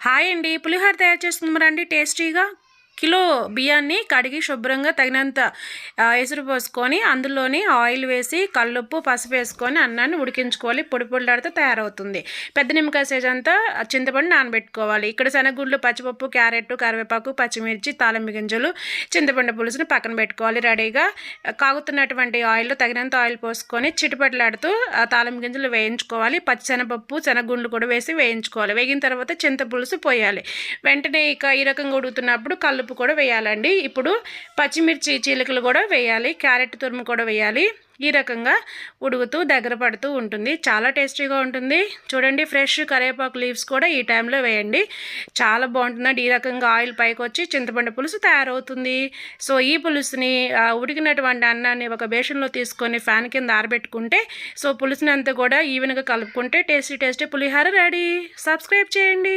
Hi అండి. పులిహోర తయారు చేస్తున్నారండి టేస్టీగా కిలో బియ్యాన్ని కడిగి శుభ్రంగా తగినంత ఎసురు పోసుకొని అందులోని ఆయిల్ వేసి కల్లుప్పు పసుపు వేసుకొని అన్నాన్ని ఉడికించుకోవాలి. పొడి పొడిలాడితే తయారవుతుంది. పెద్ద నిమ్మకాయ సైజ్ అంతా చింతపండు నానబెట్టుకోవాలి. ఇక్కడ శనగుడ్లు పచ్చిపప్పు క్యారెట్ కరివేపాకు పచ్చిమిర్చి తాళంబి గింజలు చింతపండు పులుసును పక్కన పెట్టుకోవాలి రెడీగా. కాగుతున్నటువంటి ఆయిల్లో తగినంత ఆయిల్ పోసుకొని చిటిపట్లాడుతూ ఆ గింజలు వేయించుకోవాలి. పచ్చిశనగపప్పు శనగుండ్లు కూడా వేసి వేయించుకోవాలి. వేగిన తర్వాత చింత పులుసు పోయాలి. వెంటనే ఇక ఈ రకంగా ఉడుకుతున్నప్పుడు కల్లుప్పు కూడా వేయాలండి. ఇప్పుడు పచ్చిమిర్చి చీలికలు కూడా వేయాలి. క్యారెట్ తురుము కూడా వేయాలి. ఈ రకంగా ఉడుకుతూ దగ్గర పడుతూ ఉంటుంది. చాలా టేస్టీగా ఉంటుంది. చూడండి ఫ్రెష్ కరివేపాకు లీవ్స్ కూడా ఈ టైంలో వేయండి. చాలా బాగుంటుందండి. ఈ రకంగా ఆయిల్ పైకి వచ్చి చింతపండు పులుసు తయారవుతుంది. సో ఈ పులుసుని ఉడికినటువంటి అన్నాన్ని ఒక బేషన్లో తీసుకొని ఫ్యాన్ కింద ఆరబెట్టుకుంటే సో పులుసుని అంతా కూడా ఈవెన్గా కలుపుకుంటే tasty tasty pulihora ready. Subscribe చేయండి.